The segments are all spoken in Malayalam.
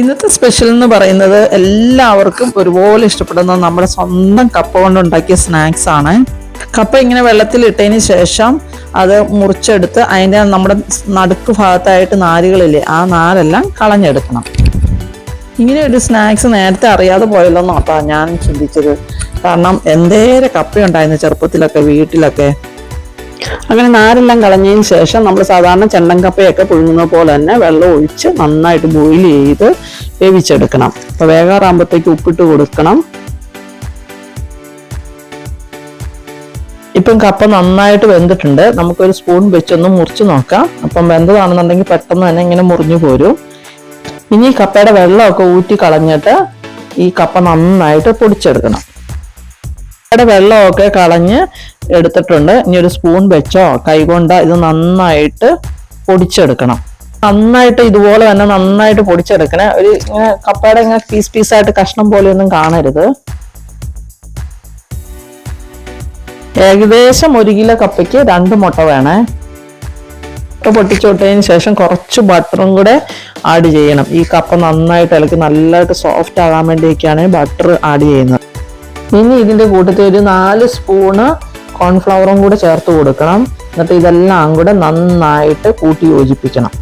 ഇന്നത്തെ സ്പെഷ്യൽ എന്ന് പറയുന്നത് എല്ലാവർക്കും ഒരുപോലെ ഇഷ്ടപ്പെടുന്ന നമ്മുടെ സ്വന്തം കപ്പ കൊണ്ട് ഉണ്ടാക്കിയ സ്നാക്സ് ആണ്. കപ്പ ഇങ്ങനെ വെള്ളത്തിൽ വെള്ളത്തിലിട്ടതിന് ശേഷം അത് മുറിച്ചെടുത്ത് അതിന്റെ നമ്മുടെ നടുക്ക് ഭാഗത്തായിട്ട് നാരുകളില്ലേ ആ നാരെല്ലാം കളഞ്ഞെടുക്കണം. ഇങ്ങനെ ഒരു സ്നാക്സ് നേരത്തെ അറിയാതെ പോയല്ലോ നോട്ടാ ഞാൻ ചിന്തിച്ചത്. കാരണം എന്തേരെ കപ്പയുണ്ടായിരുന്നു ചെറുപ്പത്തിലൊക്കെ വീട്ടിലൊക്കെ. അങ്ങനെ നാരെല്ലാം കളഞ്ഞതിന് ശേഷം നമ്മൾ സാധാരണ ചെണ്ടൻ കപ്പയൊക്കെ പുഴുങ്ങുന്ന പോലെ തന്നെ വെള്ളം ഒഴിച്ച് നന്നായിട്ട് ബോയിൽ ചെയ്ത് വേവിച്ചെടുക്കണം. അപ്പോൾ വേകാറാകുമ്പോഴത്തേക്ക് ഉപ്പിട്ട് കൊടുക്കണം. ഇപ്പം കപ്പ നന്നായിട്ട് വെന്തിട്ടുണ്ട്. നമുക്കൊരു സ്പൂൺ വെച്ചൊന്ന് മുറിച്ച് നോക്കാം. അപ്പം വെന്തതാണെന്നുണ്ടെങ്കിൽ പെട്ടെന്ന് തന്നെ ഇങ്ങനെ മുറിഞ്ഞു പോരും. ഇനി കപ്പയുടെ വെള്ളമൊക്കെ ഊറ്റി കളഞ്ഞിട്ട് ഈ കപ്പ നന്നായിട്ട് പൊടിച്ചെടുക്കണം. കപ്പയുടെ വെള്ളമൊക്കെ കളഞ്ഞ് എടുത്തിട്ടുണ്ട്. ഇനി ഒരു സ്പൂൺ വെച്ചോ കൈകൊണ്ട് ഇത് നന്നായിട്ട് പൊടിച്ചെടുക്കണം. നന്നായിട്ട് ഇതുപോലെ തന്നെ നന്നായിട്ട് പൊടിച്ചെടുക്കണേ. ഒരു ഇങ്ങനെ കപ്പയുടെ ഇങ്ങനെ പീസ് പീസായിട്ട് കഷ്ണം പോലെയൊന്നും കാണരുത്. ഏകദേശം ഒരു കിലോ കപ്പയ്ക്ക് രണ്ട് മുട്ട വേണേ. മുട്ട പൊട്ടിച്ചോട്ടതിന് ശേഷം കുറച്ച് ബട്ടറും കൂടെ ആഡ് ചെയ്യണം. ഈ കപ്പ നന്നായിട്ട് ഇളക്കി നല്ലതായിട്ട് സോഫ്റ്റ് ആകാൻ വേണ്ടിയൊക്കെയാണ് ബട്ടർ ആഡ് ചെയ്യുന്നത്. ഇനി ഇതിന്റെ കൂട്ടത്തിൽ ഒരു നാല് സ്പൂണ് കോൺഫ്ലവറും കൂടെ ചേർത്ത് കൊടുക്കണം. എന്നിട്ട് ഇതെല്ലാം കൂടെ നന്നായിട്ട് കൂട്ടി യോജിപ്പിക്കണം.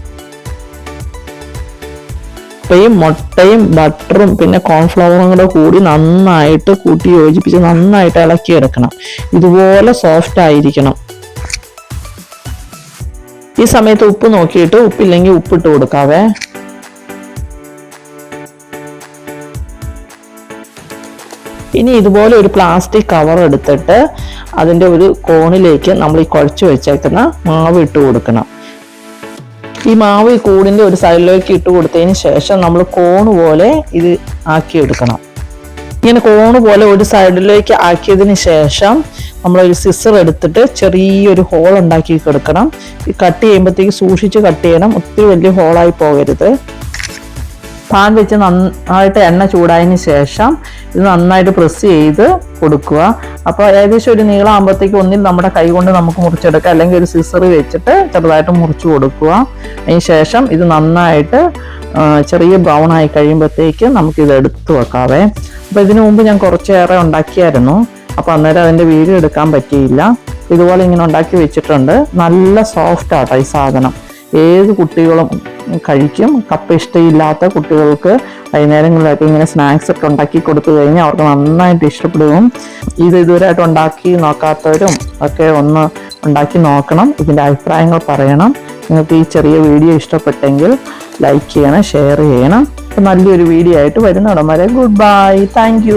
മുട്ടയും മുട്ടയും ബട്ടറും പിന്നെ കോൺഫ്ലവറും കൂടെ കൂടി നന്നായിട്ട് കൂട്ടി യോജിപ്പിച്ച് നന്നായിട്ട് ഇളക്കി ഇളക്കിയെടുക്കണം. ഇതുപോലെ സോഫ്റ്റ് ആയിരിക്കണം. ഈ സമയത്ത് ഉപ്പ് നോക്കിയിട്ട് ഉപ്പില്ലെങ്കിൽ ഉപ്പിട്ട് കൊടുക്കാവേ. ഇനി ഇതുപോലെ ഒരു പ്ലാസ്റ്റിക് കവർ എടുത്തിട്ട് അതിന്റെ ഒരു കോണിലേക്ക് നമ്മൾ ഈ കുഴച്ച് വെച്ചേക്കുന്ന മാവ് ഇട്ട് കൊടുക്കണം. ഈ മാവ് ഈ കൂടിന്റെ ഒരു സൈഡിലേക്ക് ഇട്ട് കൊടുത്തതിന് ശേഷം നമ്മൾ കോണ് പോലെ ഇത് ആക്കിയെടുക്കണം. ഇങ്ങനെ കോണ് പോലെ ഒരു സൈഡിലേക്ക് ആക്കിയതിന് ശേഷം നമ്മളൊരു സിസർ എടുത്തിട്ട് ചെറിയൊരു ഹോൾ ഉണ്ടാക്കി കൊടുക്കണം. ഈ കട്ട് ചെയ്യുമ്പോഴത്തേക്ക് സൂക്ഷിച്ച് കട്ട് ചെയ്യണം. ഒത്തിരി വലിയ ഹോളായി പോകരുത്. പാൻ വെച്ച് നന്നായിട്ട് എണ്ണ ചൂടായതിന് ശേഷം ഇത് നന്നായിട്ട് പ്രസ് ചെയ്ത് കൊടുക്കുക. അപ്പോൾ ഏകദേശം ഒരു നീളമാകുമ്പോഴത്തേക്ക് ഒന്നിൽ നമ്മുടെ കൈ കൊണ്ട് നമുക്ക് മുറിച്ചെടുക്കുക അല്ലെങ്കിൽ ഒരു സിസർ വെച്ചിട്ട് ചെറുതായിട്ട് മുറിച്ച് കൊടുക്കുക. അതിന് ശേഷം ഇത് നന്നായിട്ട് ചെറിയ ബ്രൗൺ ആയി കഴിയുമ്പോഴത്തേക്ക് നമുക്കിത് എടുത്തു വെക്കാവേ. അപ്പോൾ ഇതിനു മുമ്പ് ഞാൻ കുറച്ചേറെ ഉണ്ടാക്കിയായിരുന്നു. അപ്പോൾ അന്നേരം അതിന്റെ വീഡിയോ എടുക്കാൻ പറ്റിയില്ല. ഇതുപോലെ ഇങ്ങനെ ഉണ്ടാക്കി വെച്ചിട്ടുണ്ട്. നല്ല സോഫ്റ്റ് ആട്ടോ ഈ സാധനം. ഏത് കുട്ടികളും കഴിക്കും. കപ്പ ഇഷ്ടമില്ലാത്ത കുട്ടികൾക്ക് വൈകുന്നേരങ്ങളിലൊക്കെ ഇങ്ങനെ സ്നാക്സ് ഒക്കെ ഉണ്ടാക്കി കൊടുത്തു കഴിഞ്ഞാൽ അവർക്ക് നന്നായിട്ട് ഇഷ്ടപ്പെടുകയും ഇത് ഇതുവരെയായിട്ട് ഉണ്ടാക്കി നോക്കാത്തവരും ഒക്കെ ഒന്ന് ഉണ്ടാക്കി നോക്കണം. ഇതിന്റെ അഭിപ്രായങ്ങൾ പറയണം. നിങ്ങൾക്ക് ഈ ചെറിയ വീഡിയോ ഇഷ്ടപ്പെട്ടെങ്കിൽ ലൈക്ക് ചെയ്യണം ഷെയർ ചെയ്യണം. നല്ലൊരു വീഡിയോ ആയിട്ട് വരുന്നിടം വരെ ഗുഡ് ബൈ. താങ്ക്